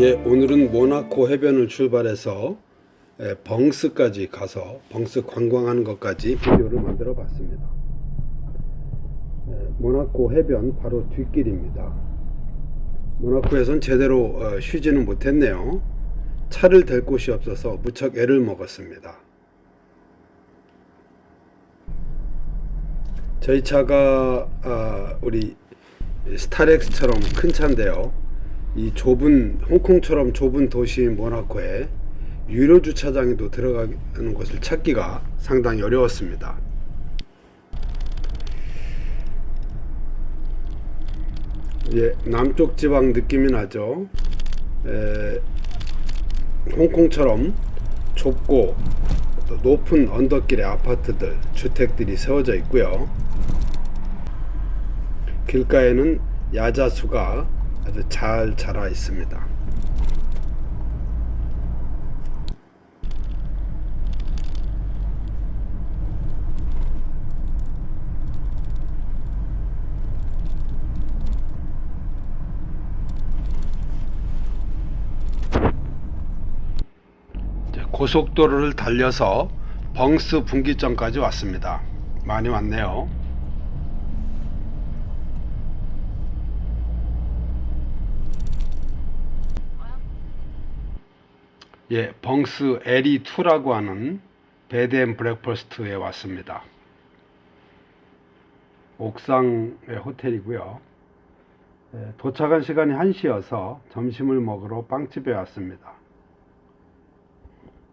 예, 오늘은 모나코 해변을 출발해서 예, 벙스까지 가서 벙스 관광하는 것까지 비디오를 만들어 봤습니다. 예, 모나코 해변 바로 뒷길입니다. 모나코에선 제대로 어, 쉬지는 못했네요. 차를 댈 곳이 없어서 무척 애를 먹었습니다. 저희 차가 아, 우리 스타렉스처럼 큰 차인데요. 이 좁은 홍콩처럼 좁은 도시인 모나코에 유료 주차장에도 들어가는 곳을 찾기가 상당히 어려웠습니다. 예, 남쪽 지방 느낌이 나죠. 에, 홍콩처럼 좁고 또 높은 언덕길의 아파트들, 주택들이 세워져 있고요. 길가에는 야자수가 아주 잘 자라 있습니다. 고속도로를 달려서 벙스 분기점까지 왔습니다. 많이 왔네요. 예, 벙스 에리2라고 하는 베드앤 브렉퍼스트에 왔습니다. 옥상의 호텔이고요. 예, 도착한 시간이 1시여서 점심을 먹으러 빵집에 왔습니다.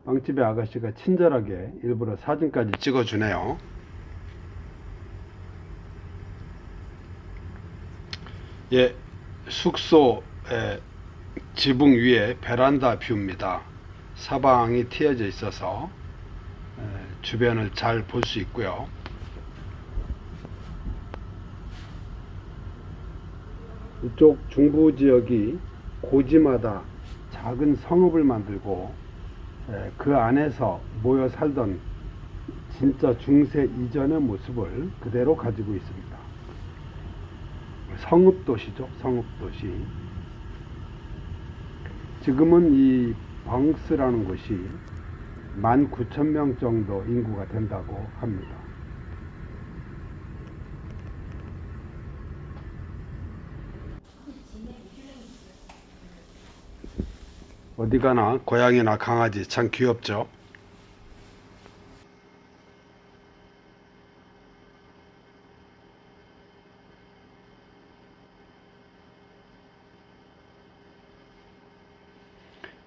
빵집의 아가씨가 친절하게 일부러 사진까지 찍어주네요. 예, 숙소의 지붕 위에 베란다 뷰입니다. 사방이 트여져 있어서 에, 주변을 잘 볼 수 있고요. 이쪽 중부 지역이 고지마다 작은 성읍을 만들고 에, 그 안에서 모여 살던 진짜 중세 이전의 모습을 그대로 가지고 있습니다. 성읍 도시죠, 성읍 도시. 지금은 이 벙스라는 곳이 19,000명 정도 인구가 된다고 합니다. 어디 가나 고양이나 강아지 참 귀엽죠?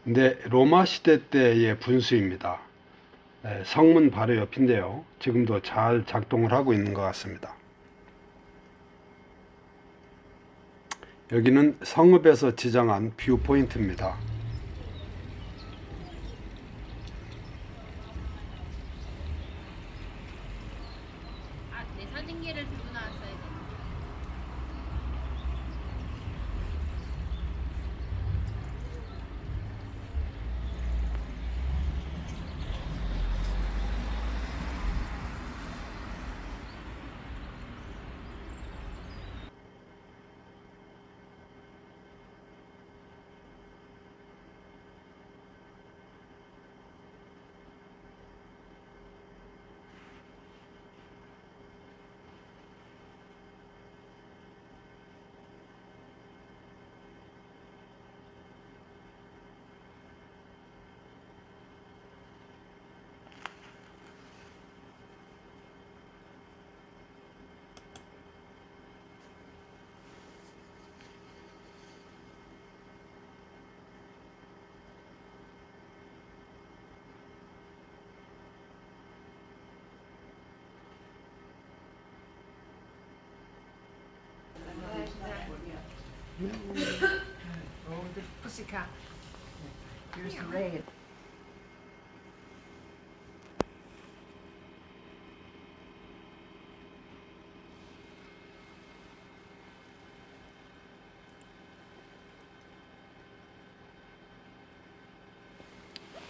근데 로마 시대 때의 분수입니다. 에, 성문 바로 옆인데요. 지금도 잘 작동을 하고 있는 것 같습니다. 여기는 성읍에서 지정한 뷰 포인트입니다. Oh, the pussycat. Here's the rain.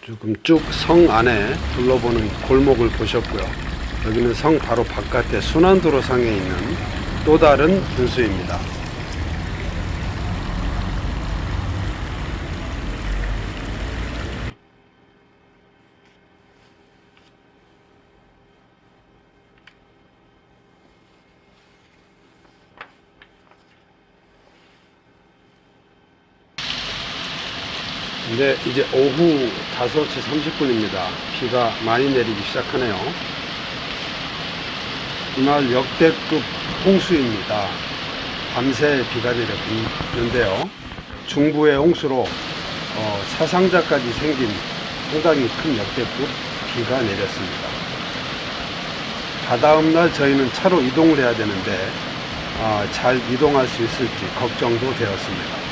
지금 쭉 성 안에 둘러보는 골목을 보셨고요. 여기는 성 바로 바깥에 순환도로 상에 있는 또 다른 분수입니다. 근데 이제 오후 5시 30분입니다. 비가 많이 내리기 시작하네요. 이날 역대급 홍수입니다. 밤새 비가 내렸는데요. 중부의 홍수로 어, 사상자까지 생긴 상당히 큰 역대급 비가 내렸습니다. 다다음 날 저희는 차로 이동을 해야 되는데 아, 잘 이동할 수 있을지 걱정도 되었습니다.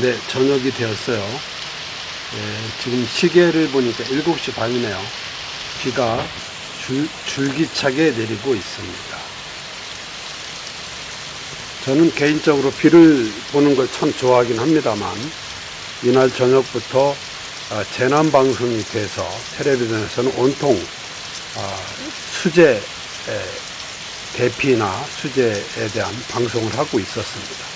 네, 저녁이 되었어요. 네, 지금 시계를 보니까 7시 반이네요. 비가 줄, 줄기차게 내리고 있습니다. 저는 개인적으로 비를 보는 걸 참 좋아하긴 합니다만, 이날 저녁부터 아, 재난 방송이 돼서 텔레비전에서는 온통 아, 수재 에, 대피나 수재에 대한 방송을 하고 있었습니다.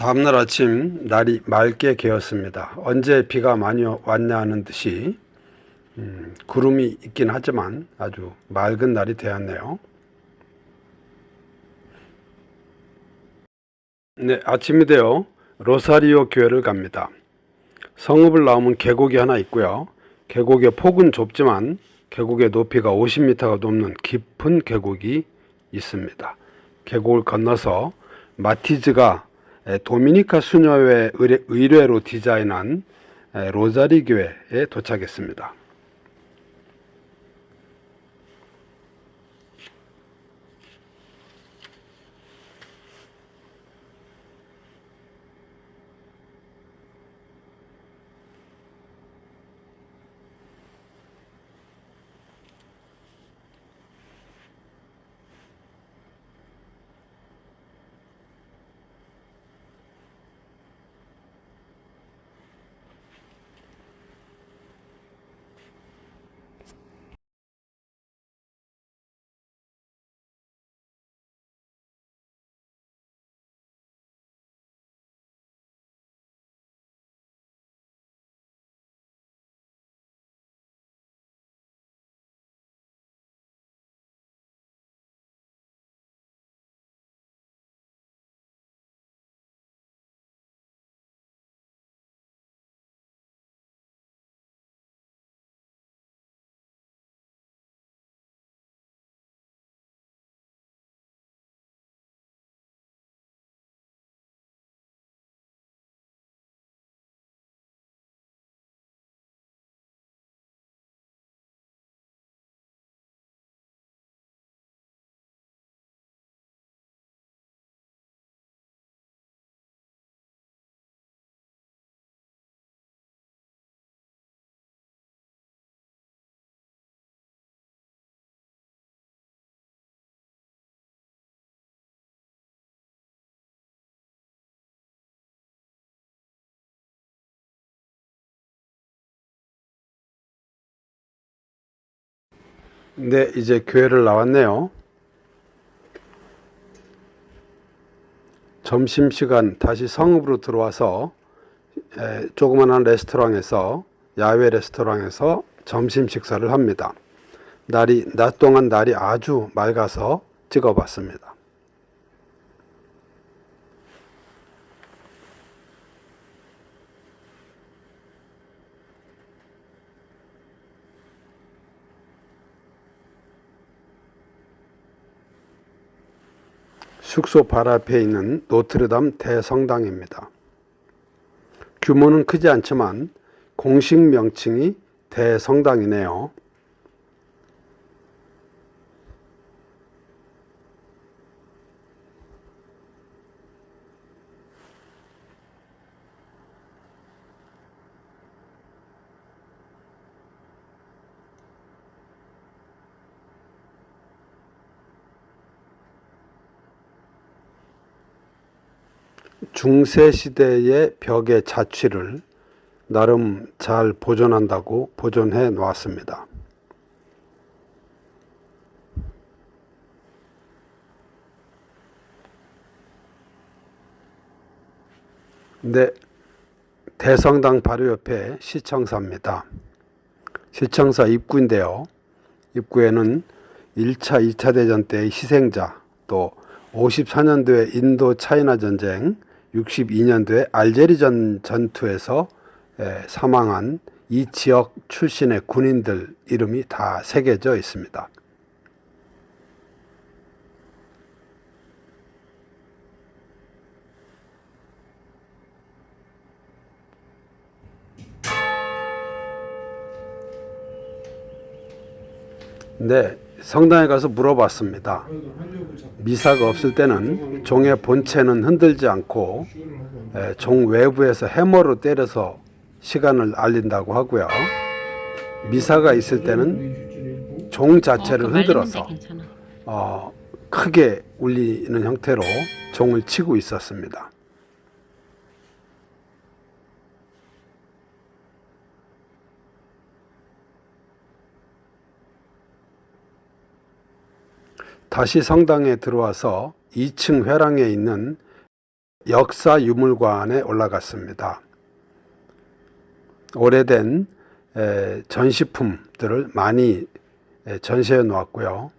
다음날 아침 날이 맑게 개었습니다. 언제 비가 많이 왔냐 하는 듯이 음, 구름이 있긴 하지만 아주 맑은 날이 되었네요. 네, 아침이 되어 로사리오 교회를 갑니다. 성읍을 나오면 계곡이 하나 있고요. 계곡의 폭은 좁지만 계곡의 높이가 50m가 넘는 깊은 계곡이 있습니다. 계곡을 건너서 마티즈가 에, 도미니카 수녀회 의뢰, 의뢰로 디자인한 에, 로자리 교회에 도착했습니다. 네, 이제 교회를 나왔네요. 점심시간 다시 성읍으로 들어와서 에, 조그만한 레스토랑에서 야외 레스토랑에서 점심 식사를 합니다. 날이 낮 동안 날이 아주 맑아서 찍어봤습니다. 숙소 발 앞에 있는 노트르담 대성당입니다. 규모는 크지 않지만 공식 명칭이 대성당이네요. 중세 시대의 벽의 자취를 나름 잘 보존한다고 보존해 놓았습니다. 네, 대성당 바로 옆에 시청사입니다. 시청사 입구인데요. 입구에는 1차, 2차 대전 때의 희생자, 또 54년도에 인도 차이나 전쟁, 62년도에 알제리전 전투에서 에, 사망한 이 지역 출신의 군인들 이름이 다 새겨져 있습니다. 네, 성당에 가서 물어봤습니다. 미사가 없을 때는 종의 본체는 흔들지 않고 에, 종 외부에서 해머로 때려서 시간을 알린다고 하고요. 미사가 있을 때는 종 자체를 어, 흔들어서. 어, 크게 울리는 형태로 종을 치고 있었습니다. 다시 성당에 들어와서 2층 회랑에 있는 역사 유물관에 올라갔습니다. 오래된 에, 전시품들을 많이 에, 전시해 놓았고요.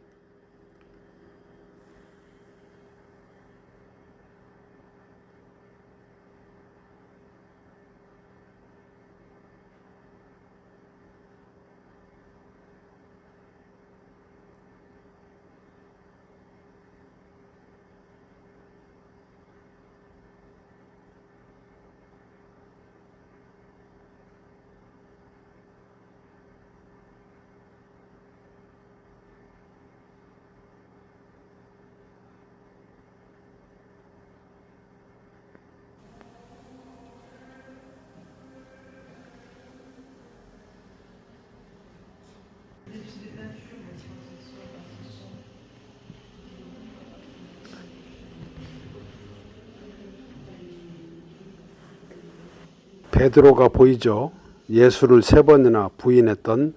베드로가 보이죠. 예수를 세 번이나 부인했던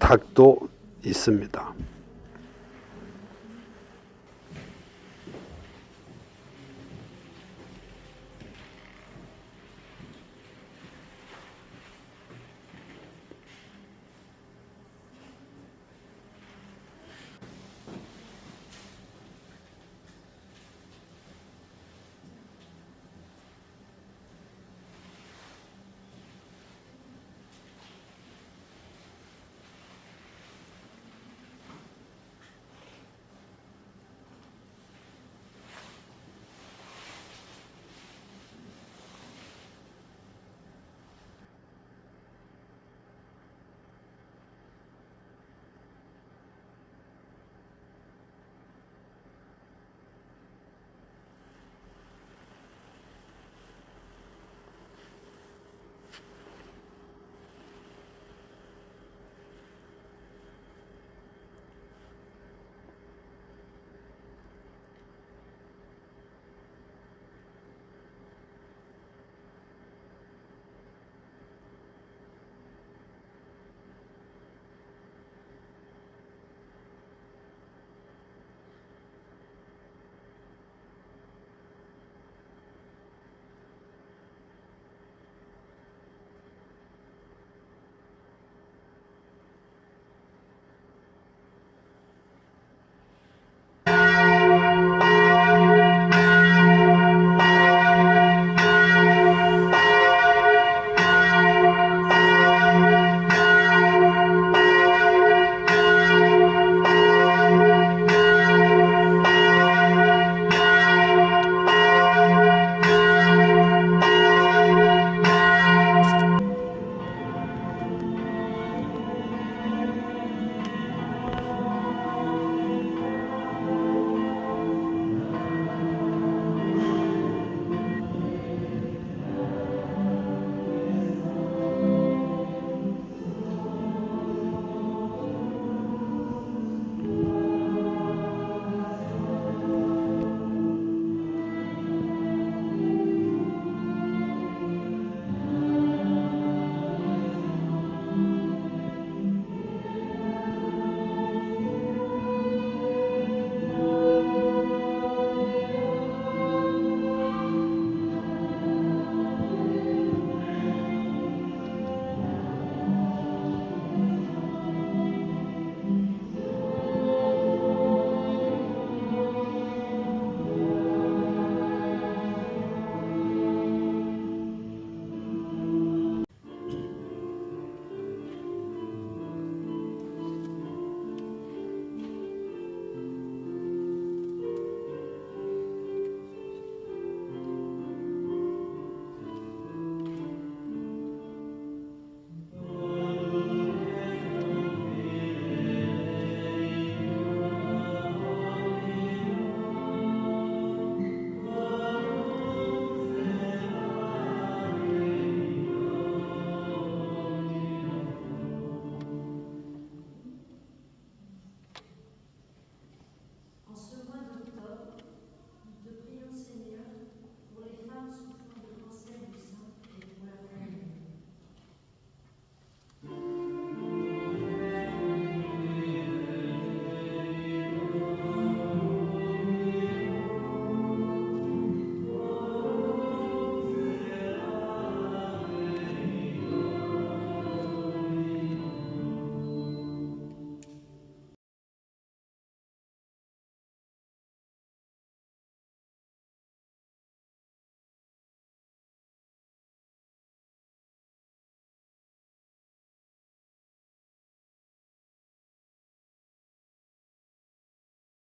닭도 있습니다.